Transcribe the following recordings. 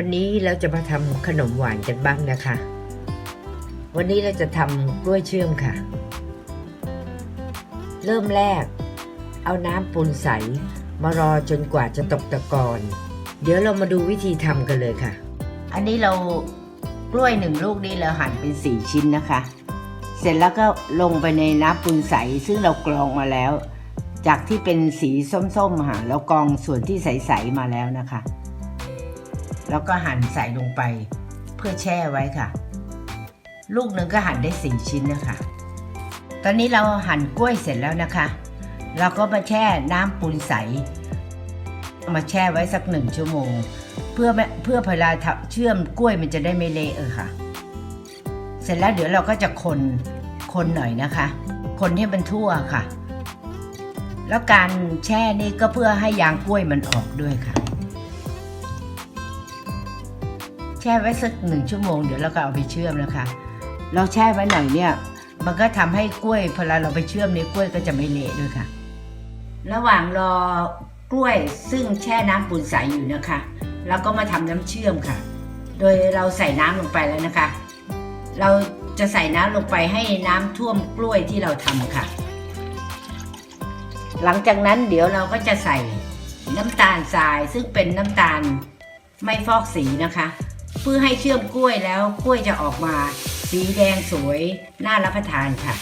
วันนี้เราจะมาทำขนมหวานกันบ้างนะคะ วันนี้เราจะทำกล้วยเชื่อมค่ะ เริ่มแรก เอาน้ำปูนใสมารอจนกว่าจะตกตะกอน เดี๋ยวเรามาดูวิธีทำกันเลยค่ะ อันนี้เรากล้วยหนึ่งลูกนี้เราหั่นเป็นสี่ชิ้นนะคะ เสร็จแล้วก็ลงไปในน้ำปูนใสซึ่งเรากรองมาแล้ว จากที่เป็นสีส้มๆค่ะเรากรองส่วนที่ใสๆมาแล้วนะคะ แล้วก็หั่นใส่ลงไปเพื่อแช่ไว้ค่ะ ลูกหนึ่งก็หั่นได้สี่ชิ้นนะคะ ตอนนี้เราหั่นกล้วยเสร็จแล้วนะคะ เราก็มาแช่น้ำปูนใส มาแช่ไว้สักหนึ่งชั่วโมง เพื่อเพื่อเวลาเชื่อมกล้วยมันจะได้ไม่เละเออค่ะ เสร็จแล้วเดี๋ยวเราก็จะคนคนหน่อยนะคะ คนให้มันทั่วค่ะ แล้วการแช่นี่ก็เพื่อให้ยางกล้วยมันออกด้วยค่ะ ช่ไว้สักหนึ่งชั่วโมงเดี๋ยวเราก็เอาไปเชื่อมนะคะ เราแช่ไว้หน่อยเนี่ย มันก็ทำให้กล้วยพอเราไปเชื่อมในกล้วยก็จะไม่เละด้วยค่ะ ระหว่างรอกล้วยซึ่งแช่น้ำปูนใสอยู่นะคะเราก็มาทำน้ำเชื่อมค่ะ โดยเราใส่น้ำลงไปแล้วนะคะ เราจะใส่น้ำลงไปให้น้ำท่วมกล้วยที่เราทำค่ะ หลังจากนั้นเดี๋ยวเราก็จะใส่น้ำตาลทรายซึ่งเป็นน้ำตาลไม่ฟอกสีนะคะ เพื่อให้เชื่อมกล้วยแล้วกล้วยจะออกมา สีแดงสวยน่ารับประทานค่ะ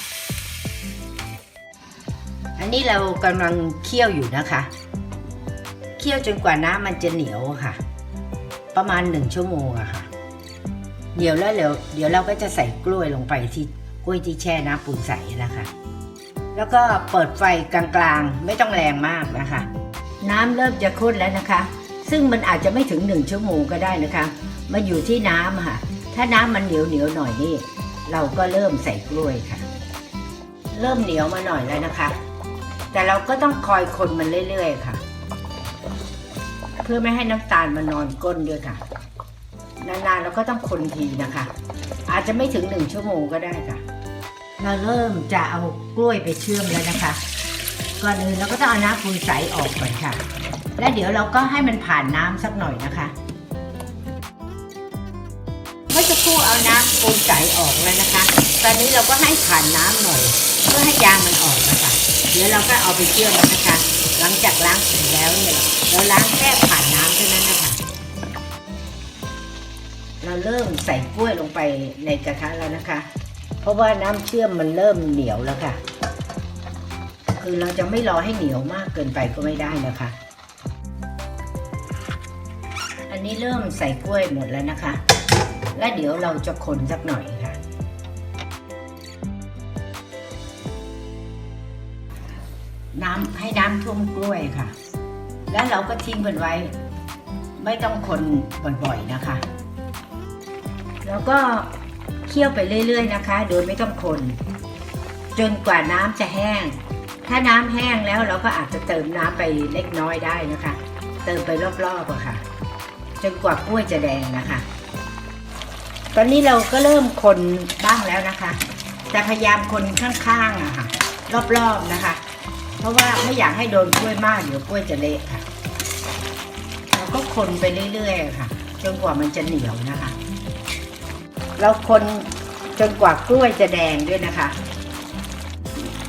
อันนี้เรากำลังเคี่ยวอยู่นะคะ เคี่ยวจนกว่าน้ำมันจะเหนียวค่ะ ประมาณหนึ่งชั่วโมงอะค่ะ เดี๋ยวแล้วเดี๋ยวเดี๋ยวเราก็จะใส่กล้วยลงไปที่กล้วยที่แช่น้ำปูนใสนะคะ แล้วก็เปิดไฟกลางๆ ไม่ต้องแรงมากนะคะ น้ำเริ่มจะข้นแล้วนะคะ ซึ่งมันอาจจะไม่ถึงหนึ่งชั่วโมงก็ได้นะคะ มันอยู่ที่น้ำค่ะ ถ้าน้ำมันเหนียวเหนียวหน่อยนี่ เราก็เริ่มใส่กล้วยค่ะ เริ่มเหนียวมาหน่อยแล้วนะคะ แต่เราก็ต้องคอยคนมันเรื่อยๆค่ะ เพื่อไม่ให้น้ำตาลมันนอนก้นด้วยค่ะ นานๆเราก็ต้องคนทีนะคะ อาจจะไม่ถึงหนึ่งชั่วโมงก็ได้ค่ะ เราเริ่มจะเอากล้วยไปเชื่อมแล้วนะคะก่อนอื่นเราก็ต้องเอาน้ำปูนใสออกก่อนค่ะ และเดี๋ยวเราก็ให้มันผ่านน้ำสักหน่อยนะคะ เมื่อจะครู่เอาน้ำปูนใสออกแล้วนะคะ ตอนนี้เราก็ให้ผ่านน้ำหน่อย เพื่อให้ยางมันออกนะคะ เดี๋ยวเราก็เอาไปเชื่อมนะคะ หลังจากล้างเสร็จแล้วเนี่ยเราล้างแค่ผ่านน้ำเท่านั้นนะคะ เราเริ่มใส่กล้วยลงไปในกระทะแล้วนะคะ เพราะว่าน้ำเชื่อมมันเริ่มเหนียวแล้วค่ะ คือเราจะไม่รอให้เหนียวมากเกินไปก็ไม่ได้นะคะ อันนี้เริ่มใส่กล้วยหมดแล้วนะคะ และเดี๋ยวเราจะคนสักหน่อยค่ะ น้ำให้น้ำท่วมกล้วยค่ะ แล้วเราก็ทิ้งมันไว้ ไม่ต้องคนบ่อยๆนะคะ แล้วก็เคี่ยวไปเรื่อยๆนะคะ โดยไม่ต้องคน จนกว่าน้ำจะแห้ง ถ้าน้ำแห้งแล้วเราก็อาจจะเติมน้ำไปเล็กน้อยได้นะคะ เติมไปรอบๆอะค่ะ จนกว่ากล้วยจะแดงนะคะ ตอนนี้เราก็เริ่มคนบ้างแล้วนะคะแต่พยายามคนข้างๆอะค่ะ รอบๆนะคะ เพราะว่าไม่อยากให้โดนกล้วยมากเดี๋ยวกล้วยจะเละค่ะเราก็คนไปเรื่อยๆค่ะ จนกว่ามันจะเหนียวนะคะ เราคนจนกว่ากล้วยจะแดงด้วยนะคะ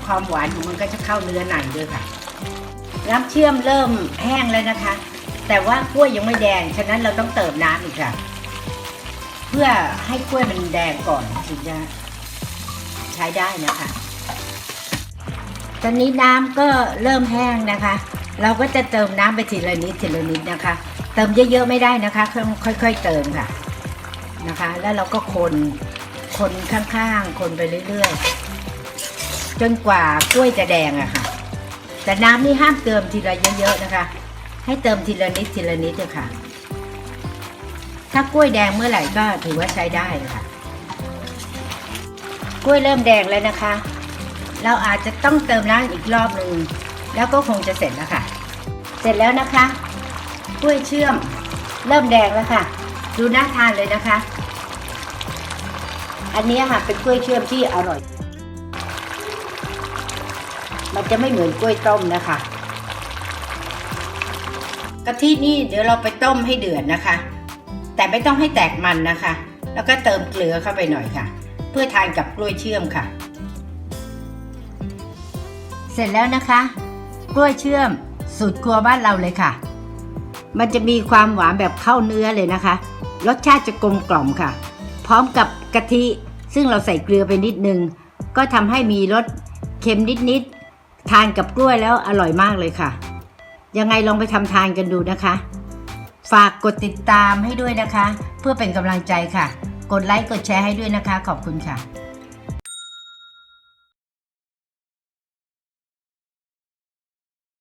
ความหวานของมันก็จะเข้าเนื้อหนังด้วยค่ะ น้ำเชื่อมเริ่มแห้งแล้วนะคะ แต่ว่ากล้วยยังไม่แดง ฉะนั้นเราต้องเติมน้ำอีกค่ะ พื่อให้กล้วยมันแดงก่อนถึงจะใช้ได้นะคะ ตอนนี้น้ำก็เริ่มแห้งนะคะ เราก็จะเติมน้ำไปทีละนิดทีละนิดนะคะ เติมเยอะๆไม่ได้นะคะค่อยๆเติมค่ะนะคะ แล้วเราก็คนคนข้างๆ คนไปเรื่อยๆ จนกว่ากล้วยจะแดงอะค่ะ แต่น้ำนี่ห้ามเติมทีละเยอะๆนะคะ ให้เติมทีละนิดทีละนิดเถอะค่ะ ถ้ากล้วยแดงเมื่อไหร่ก็ถือว่าใช้ได้ค่ะ กล้วยเริ่มแดงแล้วนะคะ เราอาจจะต้องเติมน้ำอีกรอบหนึ่งแล้วก็คงจะเสร็จแล้วค่ะ เสร็จแล้วนะคะ กล้วยเชื่อม เริ่มแดงแล้วค่ะ ดูน่าทานเลยนะคะ อันนี้ค่ะเป็นกล้วยเชื่อมที่อร่อย มันจะไม่เหมือนกล้วยต้มนะคะกะทินี่เดี๋ยวเราไปต้มให้เดือดนะคะ แต่ไม่ต้องให้แตกมันนะคะ แล้วก็เติมเกลือเข้าไปหน่อยค่ะ เพื่อทานกับกล้วยเชื่อมค่ะ เสร็จแล้วนะคะ กล้วยเชื่อมสูตรครัวบ้านเราเลยค่ะ มันจะมีความหวานแบบเข้าเนื้อเลยนะคะ รสชาติจะกลมกล่อมค่ะ พร้อมกับกะทิ ซึ่งเราใส่เกลือไปนิดนึง ก็ทำให้มีรสเค็มนิดๆทานกับกล้วยแล้วอร่อยมากเลยค่ะ ยังไงลองไปทำทานกันดูนะคะ ฝากกดติดตามให้ด้วยนะคะ เพื่อเป็นกำลังใจค่ะ กดไลค์กดแชร์ให้ด้วยนะคะ ขอบคุณค่ะ